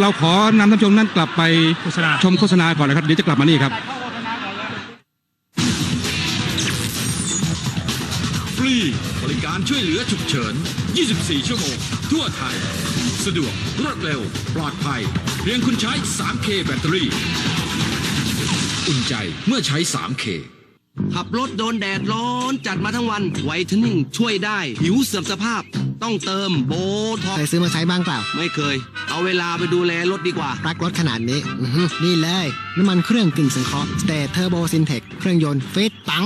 เราขอนำท่านผู้ชมนั้นกลับไปโฆษณาชมโฆษณาก่อนนะครับ เดี๋ยวจะกลับมานี่ครับ ฟรี บริการช่วยเหลือฉุกเฉิน 24 ชั่วโมง ทั่วไทย สะดวก รวดเร็ว ปลอดภัย เพียงคุณใช้ 3K แบตเตอรี่ อุ่นใจเมื่อใช้ 3K ขับรถโดนแดดร้อนจัดมาทั้งวันไวท์เทนนิ่งช่วยได้ ผิวเสื่อมสภาพ ต้องเติมโบท็อกเคยซื้อมาใช้บ้างเปล่า ไม่เคย เอาเวลาไปดูแลรถดีกว่า รักรถขนาดนี้อื้อหือนี่เลย น้ำมันเครื่องกึ่งสังเคราะห์สเตทเทอร์โบซินเทคเครื่องยนต์ฟิตปัง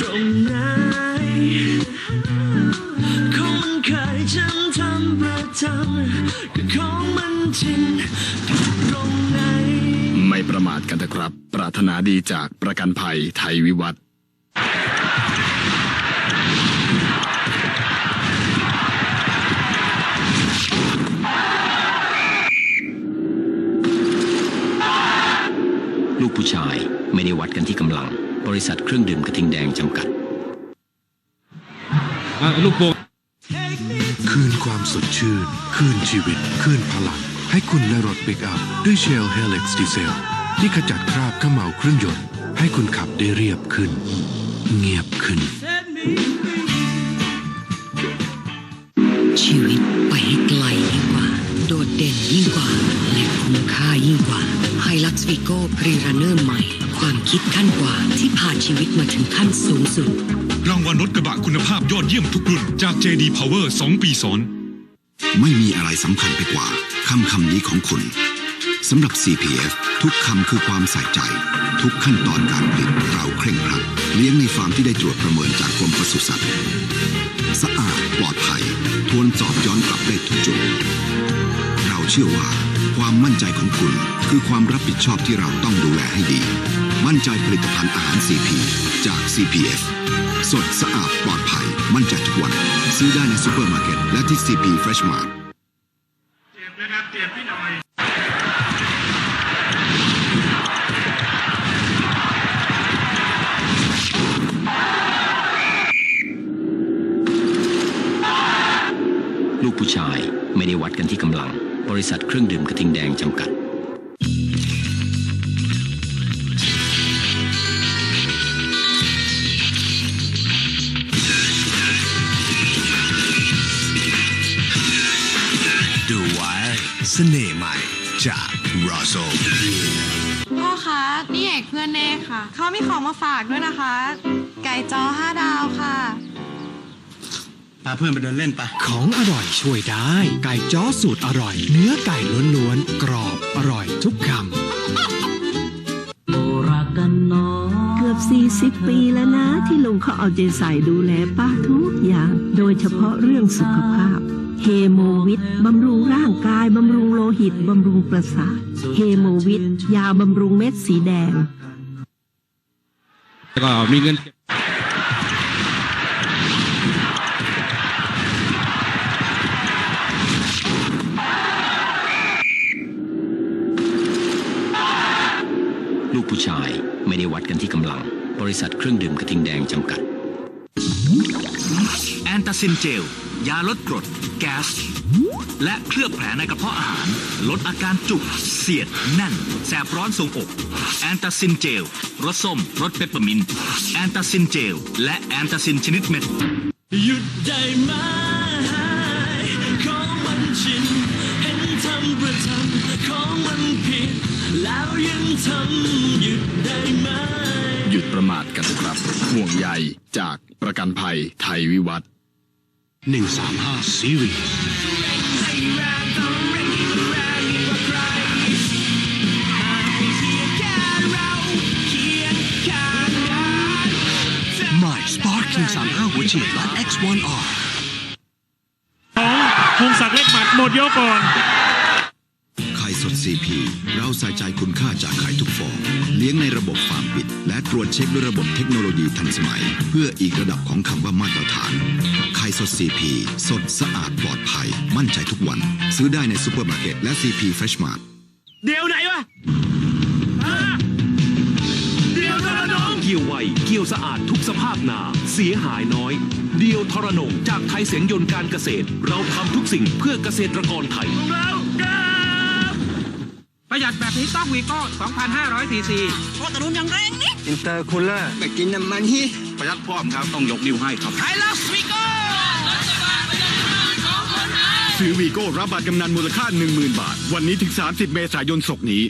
ตรงไหนของมันเคยจำทำประจำก็ของมันชินตรงไหน ไม่ประมาทกันนะครับ ปรารถนาดีจากประกันภัยไทยวิวัฒน์ ลูกผู้ชายไม่ได้วัดกันที่กำลัง บริษัทเครื่องดื่มกระทิงแดงจำกัดอะลูกโป่งคืนความสดชื่น คืนชีวิต คืนพลัง ให้คุณและรถปิกอัพ ด้วยเชลเฮลิกซ์ดีเซล ที่ขจัดคราบเขม่าวเครื่องยนต์ ให้คุณขับได้เรียบขึ้น เงียบขึ้น ชีวิตไปให้ไกลยิ่งกว่า โดดเด่นยิ่งกว่า และคุ้มค่ายิ่งกว่าไฮ ลักซ์วิโก้พรีรันเนอร์ใหม่ ความคิดขั้นกว่าที่พาชีวิตมาถึงขั้นสูงสุด รางวัลรถกระบะคุณภาพยอดเยี่ยมทุกรุ่น จาก JD Power 2 ปีซ้อน ไม่มีอะไรสำคัญไปกว่าคำคำนี้ของคุณสำหรับ CPF ทุกคำคือความใส่ใจ ทุกขั้นตอนการผลิตเราเคร่งครัดเลี้ยงในฟาร์มที่ได้ตรวจประเมินจากกรมปศุสัตว์ สะอาดปลอดภัย ทวนสอบย้อนกลับได้ทุกจุด เราเชื่อว่า ความมั่นใจของคุณคือความรับผิดชอบที่เราต้องดูแลให้ดี มั่นใจผลิตภัณฑ์อาหาร CP จาก CPF สดสะอาดปลอดภัย มั่นใจทุกวัน ซื้อได้ในซูเปอร์มาร์เก็ตและที่ CP Fresh Mart ลูกผู้ชายไม่ได้วัดกันที่กำลัง บริษัทเครื่องดื่มกระทิงแดงจำกัด ดูไว้เสน่ห์ใหม่จากรอโซพ่อคะนี่เอกเพื่อนเน่ค่ะ เขามีของมาฝากด้วยนะคะ ไก่จอห้าดาวค่ะ พาเพื่อนไปเดินเล่นไป ของอร่อยช่วยได้ ไก่จ้อสูตรอร่อย เนื้อไก่ล้วนๆ กรอบอร่อยทุกคำเกือบ 40 ปีแล้วนะ ที่ลุงเขาเอาใจใส่ดูแลป้าทุกอย่าง โดยเฉพาะเรื่องสุขภาพเฮโมวิตบำรุงร่างกาย บำรุงโลหิต บำรุงประสาทเฮโมวิตยาบำรุงเม็ดสีแดงแล้วก็มีเงิน ผู้ชายไม่ได้วัดกันที่กำลัง บริษัทเครื่องดื่มกระทิงแดงจำกัด แอนตาซินเจล ยาลดกรด แก๊ส และเคลือบแผลในกระเพาะอาหาร ลดอาการจุก เสียด แน่น แสบร้อนทรงอก แอนตาซินเจล รสส้ม รสเปปเปอร์มินต์ แอนตาซินเจล และแอนตาซินชนิดเม็ด หยุดได้ไหมของมันชิน เห็นทำประจำของมันผิด แล้วยังทำหยุดได้ไหม หยุดประมาทกันนะครับ ห่วงใยจากประกันภัยไทยวิวัฒน์135ซีรีส์ใหม่ Spark 135หัวฉีดและ X1R พงศักดิ์เล็กหมัดหมดยกก่อนไข่ สด CP เราใส่ใจคุณค่าจากไข่ทุกฟองเลี้ยงในระบบฟาร์มปิด และตรวจเช็คด้วยระบบเทคโนโลยีทันสมัย เพื่ออีกระดับของคำว่ามาตรฐาน ไข่สด CP สดสะอาดปลอดภัย มั่นใจทุกวัน ซื้อได้ในซูเปอร์มาร์เก็ตและ CP Fresh Mart เดี๋ยวไหนวะเดี๋ยวทรนงเกี่ยวไวเกี่ยวสะอาดทุกสภาพนาเสียหายน้อย เดียวทรนงจากไทยเสียงยนต์การเกษตร เราทำทุกสิ่งเพื่อเกษตรกรไทยแล้ว ประหยัดแบบนี้ต้องวีโก้2,500ซีซีโคตรรุนอย่างแรงนี่อินเตอร์คูลเลอร์ไม่กินน้ำมันฮีประหยัดพร้อมครับต้องยกนิ้วให้ครับไฮลักซ์วีโก้ซื้อวีโก้รับบัตรกำนันมูลค่า 10,000 บาท วันนี้ถึง 30 เมษายนศกนี้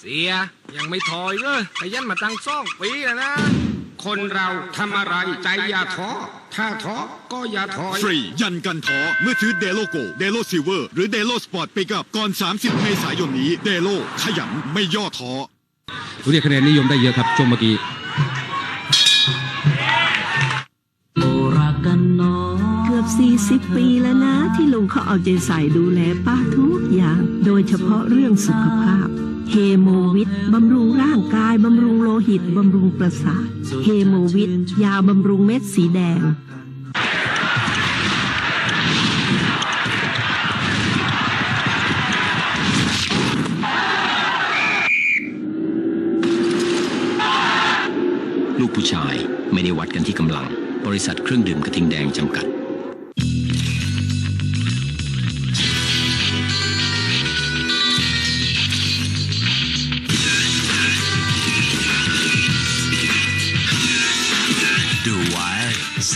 เสีย ยังไม่ถอยเลยขยันมาตั้งซ่องปีแล้วนะ คนเราทำอะไรใจอย่าท้อ ถ้าท้อก็อย่าถอย ฟรี ยันกันท้อเมื่อซื้อเดโลโกเดโลซิลเวอร์ หรือเดโลสปอร์ตไปกับก่อน 30 เมษายนนี้เดโลขยันไม่ย่อท้อเรียกคะแนนนิยมได้เยอะครับช่วงเมื่อกี้เกือบ 40 ปีแล้วนะ ที่ลุงเขาเอาใจใส่ดูแลป้าทุกอย่าง โดยเฉพาะเรื่องสุขภาพ เฮโมวิตบำรุงร่างกาย บำรุงโลหิต บำรุงประสาท เฮโมวิตยาบำรุงเม็ดสีแดง ลูกผู้ชายไม่ได้วัดกันที่กำลัง บริษัทเครื่องดื่มกระทิงแดงจำกัด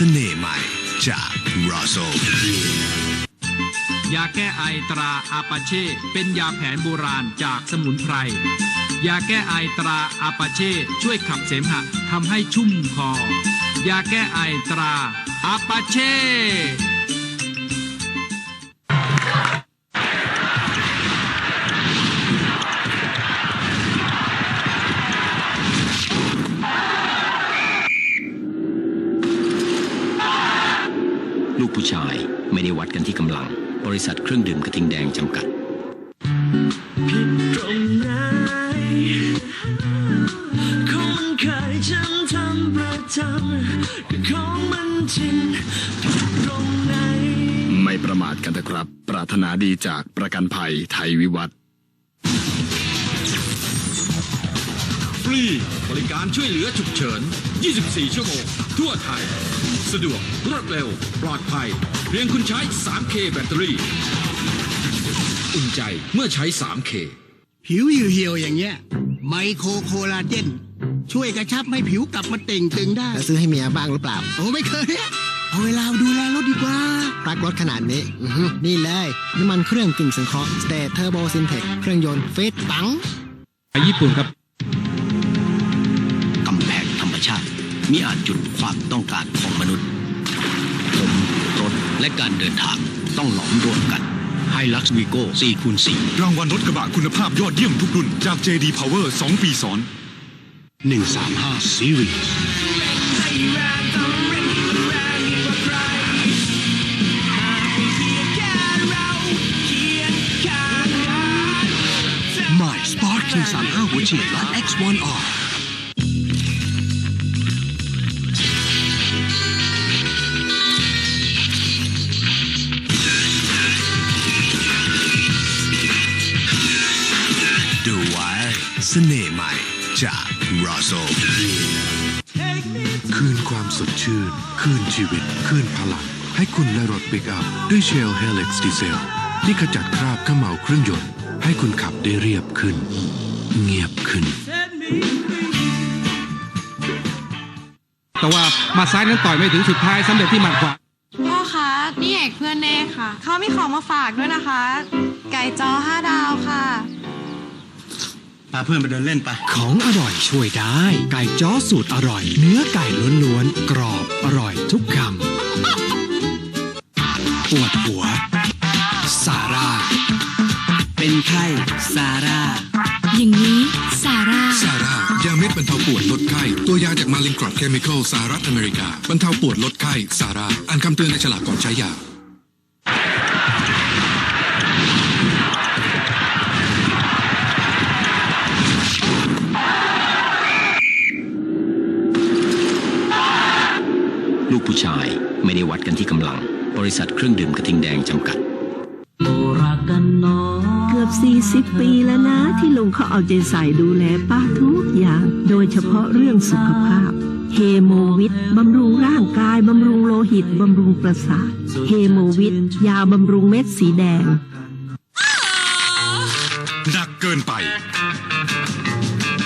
สน่ห์ใหม่จากรอโซยาแก้ไอตราอาปาเช่เป็นยาแผนโบราณจากสมุนไพร ยาแก้ไอตราอาปาเช่ช่วยขับเสมหะทำให้ชุ่มคอ ยาแก้ไอตราอาปาเช่ ลูกผู้ชายไม่ได้วัดกันที่กำลัง บริษัทเครื่องดื่มกระทิงแดงจำกัดตรงไหนของมันเคยจำทำประจำก็ของมันจริงตรงไหน ไม่ประมาทกันนะครับ ปรารถนาดีจากประกันภัยไทยวิวัฒน์ บริการช่วยเหลือฉุกเฉิน 24 ชั่วโมง ทั่วไทย สะดวก รวดเร็ว ปลอดภัย เพียงคุณใช้ 3K แบตเตอรี่ อุ่นใจเมื่อใช้ 3K ผิวเหี่ยวๆอย่างเงี้ย ไมโครโคลาเจน ช่วยกระชับให้ผิวกลับมาเต่งตึงได้ แล้วซื้อให้เมียบ้างหรือเปล่า โอ้ไม่เคยอะเอาเวลาดูแลรถดีกว่ารักรถขนาดนี้อื้อหือนี่เลย น้ำมันเครื่องกึ่งสังเคราะห์สเตทเทอร์โบซินเทคเครื่องยนต์ฟิตปังไปญี่ปุ่นครับ มิอาจหยุดความต้องการของมนุษย์ผมรถและการเดินทางต้องหลอมรวมกันไฮลักซ์วีโก้4คูณ4รางวัลรถกระบะคุณภาพยอดเยี่ยมทุกรุ่น จาก JD Power 2 ปีซ้อน 135 Series My Sparking 35หัวฉีดและ X1R เสน่ห์ใหม่จากรอโซคืนความสดชื่น คืนชีวิต คืนพลัง ให้คุณและรถปิกอัพ ด้วยเชลเฮลิกซ์ดีเซล ที่ขจัดคราบเขม่าวเครื่องยนต์ ให้คุณขับได้เรียบขึ้น เงียบขึ้น แต่ว่าหมาซ้ายนั้นต่อยไม่ถึงสุดท้ายสำเร็จที่หมัดขวาพ่อคะนี่เอกเพื่อนเน่ค่ะ เขามีของมาฝากด้วยนะคะ ไก่จอห้าดาวค่ะ พาเพื่อนไปเดินเล่นไป ของอร่อยช่วยได้ ไก่จ้อสูตรอร่อย เนื้อไก่ล้วนๆ กรอบอร่อยทุกคำปวดหัวซาร่า เป็นไข้ซาร่า อย่างนี้ซาร่าซาร่ายาเม็ดบรรเทาปวดลดไข้ ตัวยาจากมาลินกรอดเคมีคอลสหรัฐอเมริกา บรรเทาปวดลดไข้ซาร่า อ่านคำเตือนในฉลากก่อนใช้ยา กผู้ชายไม่ได้วัดกันที่กำลัง บริษัทเครื่องดื่มกระทิงแดงจำกัดเกือบ 40 ปีแล้วนะ ที่ลุงเขาเอาใจใส่ดูแลป้าทุกอย่าง โดยเฉพาะเรื่องสุขภาพ เฮโมวิตบำรุงร่างกาย บำรุงโลหิต บำรุงประสาท เฮโมวิตยาบำรุงเม็ดสีแดง หนักเกินไป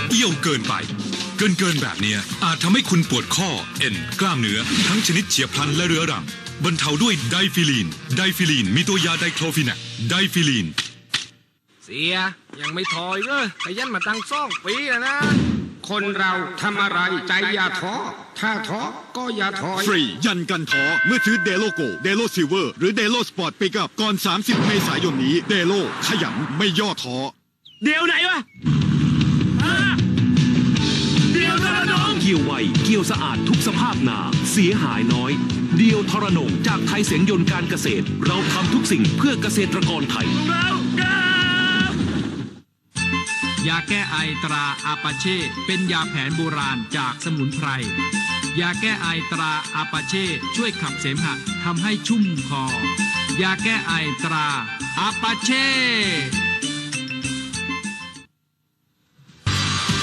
เอี้ยวเกินไปเกินเกินแบบเนี้ยอาจทำให้คุณปวดข้อ เอ็น กล้ามเนื้อ ทั้งชนิดเฉียบพลันและเรื้อรัง บรรเทาด้วยไดฟิลีน ไดฟิลีน มีตัวยาไดโคลฟิแนกไดฟิลีน เสีย ยังไม่ถอยเลยขยันมาตั้งซ่องปีแล้วนะ คนเราทำอะไรใจอย่าท้อ ถ้าท้อก็อย่าถอย ฟรี ยันกันท้อเมื่อซื้อเดโลโก เดโลซิลเวอร์ หรือเดโลสปอร์ตปิกับก่อน 30 เมษายนนี้ เดโลขยันไม่ย่อท้อ เดี๋ยวไหนวะ กี่ยวไว เกี่ยวสะอาดทุกสภาพนา เสียหายน้อย เดียวทรนงจากไทยเสียงยนต์การเกษตร เราทำทุกสิ่งเพื่อเกษตรกรไทย ยาแก้ไอตราอาปาเช่ เป็นยาแผนโบราณจากสมุนไพร ยาแก้ไอตราอาปาเช่ ช่วยขับเสมหะทำให้ชุ่มคอ ยาแก้ไอตราอาปาเช่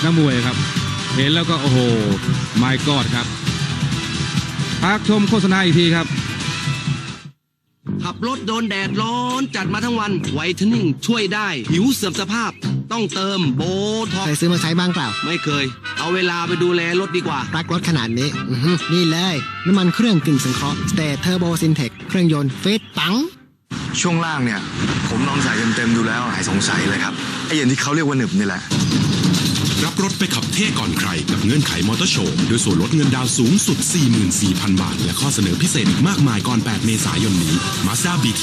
นักมวยครับ เห็นแล้วก็โอ้โหไม่กอดครับพักชมโฆษณาอีกทีครับ ขับรถโดนแดดร้อนจัดมาทั้งวันไวท์เทนนิ่งช่วยได้ ผิวเสื่อมสภาพ ต้องเติมโบท็อกเคยซื้อมาใช้บ้างเปล่า ไม่เคย เอาเวลาไปดูแลรถดีกว่า รักรถขนาดนี้อื้อหือนี่เลย น้ำมันเครื่องกึ่งสังเคราะห์สเตทเทอร์โบซินเทคเครื่องยนต์ฟิตปัง ช่วงล่างเนี่ย ผมลองใส่เต็มๆดูแล้วหายสงสัยเลยครับไอ้อย่างที่เขาเรียกว่าหนึบนี่แหละ รับรถไปขับเท่ก่อนใคร กับเงื่อนไขมอเตอร์โชว์โดยส่วนลดเงินดาวน์สูงสุด 44,000 บาท และข้อเสนอพิเศษอีกมากมายก่อน 8 เมษายนนี้ Mazda BT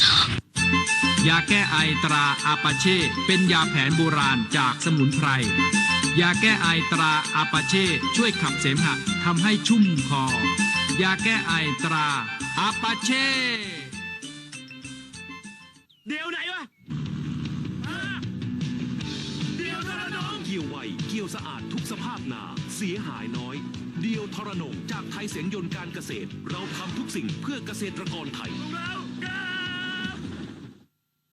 50 ยาแก้ไอตราอาปาเช่เป็นยาแผนโบราณจากสมุนไพรยาแก้ไอตราอาปาเช่ช่วยขับเสมหะทำให้ชุ่มคอ ยาแก้ไอตราอาปาเช่ ยวไวเกี่ยวสะอาดทุกสภาพนา เสียหายน้อย เดียวทรนงจากไทยเสียงยนต์การเกษตร เราทำทุกสิ่งเพื่อเกษตรกรไทยเรา